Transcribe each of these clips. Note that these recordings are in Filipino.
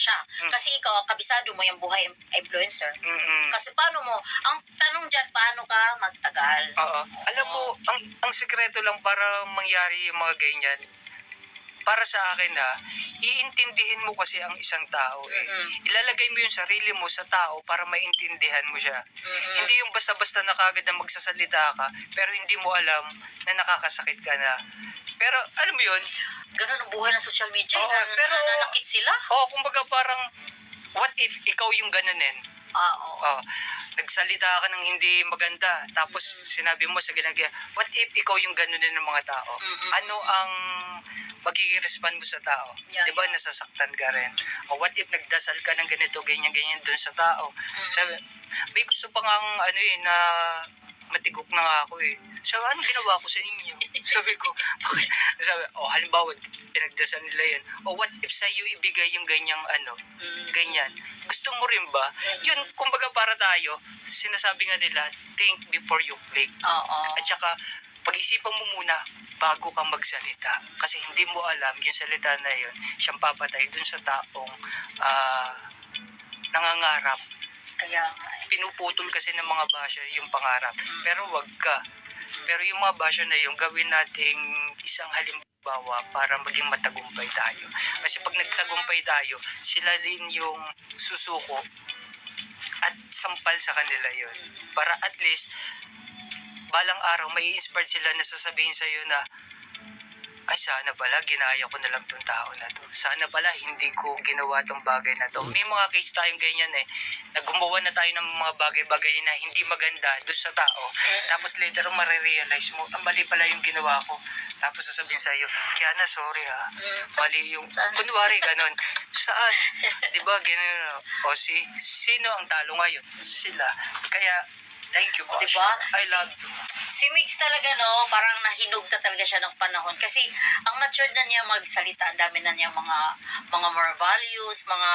siya. Kasi ikaw, kabisado mo yung buhay influencer. Mm-mm. Kasi paano mo, ang tanong dyan, paano ka magtagal? Oo. Alam mo, ang ang sikreto lang para mangyari yung mga ganyan, para sa akin ha, iintindihin mo kasi ang isang tao. Eh. Mm-mm. Ilalagay mo yung sarili mo sa tao para maintindihan mo siya. Mm-mm. Hindi yung basta-basta na kagad na magsasalita ka, pero hindi mo alam na nakakasakit ka na. Pero alam mo yun, Ganun ang buhay ng social media. Oo, na, pero- nananakit sila. oh, kumbaga parang, what if ikaw yung ganunin? Ah, oo. Oh, nagsalita ka ng hindi maganda, tapos sinabi mo sa ginagawa, what if ikaw yung ganunin ng mga tao? Mm-mm. Ano ang magiging respond mo sa tao? Yeah, 'Di ba yeah. nasasaktan ka rin? O what if nagdasal ka ng ganito, ganyan ganyan doon sa tao? Sabi, may gusto pa nga ano eh na matigok na nga ako eh. Sabi, ano ginawa ko sa inyo? Sabi ko, bakit? Sabi, oh, halimbawa, pinagdasal nila yan. O what if sa iyo ibigay yung ganyang ano, Mm. ganyan. Gusto mo rin ba? Yun, kumbaga para tayo, sinasabi nga nila, think before you click. Oo. At saka, pag-isipan mo muna bago ka magsalita. Kasi hindi mo alam yung salita na yun, siyang papatay dun sa taong ah, nangangarap. Kaya eh. Pinuputol kasi ng mga basher yung pangarap. Pero wag ka. Pero yung mga basher na yung gawin nating isang halimbawa para maging matagumpay tayo. Kasi pag nagtagumpay tayo, sila din yung susuko at sampal sa kanila yon Para at least, balang araw may inspired sila na sasabihin sa'yo na ay sana pala ginaya ko na lang tong tao na to. Sana pala hindi ko ginawa tong bagay na to. May mga case tayong ganyan eh. Na gumawa na tayo ng mga bagay-bagay na hindi maganda doon sa tao. Tapos later on marirealize mo, ang mali pala yung ginawa ko. Tapos sasabihin sa'yo, kaya na sorry ha. Mali yung, kunwari ganon. Saan? Di ba ganun? O si, sino ang talo ngayon? Sila. Kaya, thank you, boss. Diba? I love you. Si Mix talaga, no, parang nahinog na talaga siya ng panahon. Kasi ang matured na niya magsalita, ang dami na niya mga mga more values, mga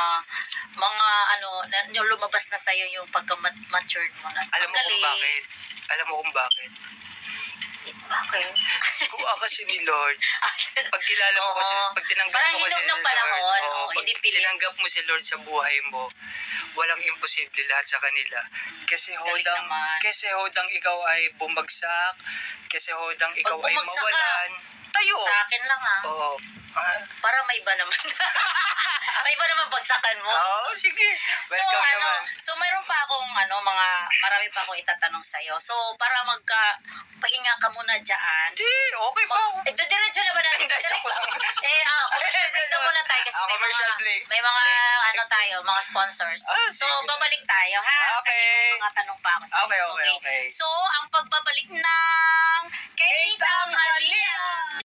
mga ano, na, lumabas na sa'yo yung pagka-matured mo na. Alam mo kung bakit? Alam mo kung bakit? Bakit? Kuha kasi ni Lord. Pag kilala mo kasi, pag tinanggap Parang mo kasi hinog si ng panahon, Hindi pilit. tinanggap mo si Lord sa buhay mo, walang imposible lahat sa kanila. Kasi hodang, kasi hodang ikaw ay bumagsak, kasi hodang ikaw ay bumagsak ka, mawalan, tayo. Sa akin lang, ha? Oo. Ah, Para may iba naman. may iba naman bagsakan mo. Oo, sige. So Welcome ano, naman. so mayroon pa akong ano mga marami pa akong itatanong sa iyo. So para magka pahinga ka muna diyan. Hindi, okay pa. Eh, commercial mga. May mga ano tayo, mga sponsors. Oh, so, babalik tayo ha. Ah, okay. Kasi may mga tanong pa ako sa okay, okay, okay, okay. So, ang pagbabalik ng Kaitang Halian.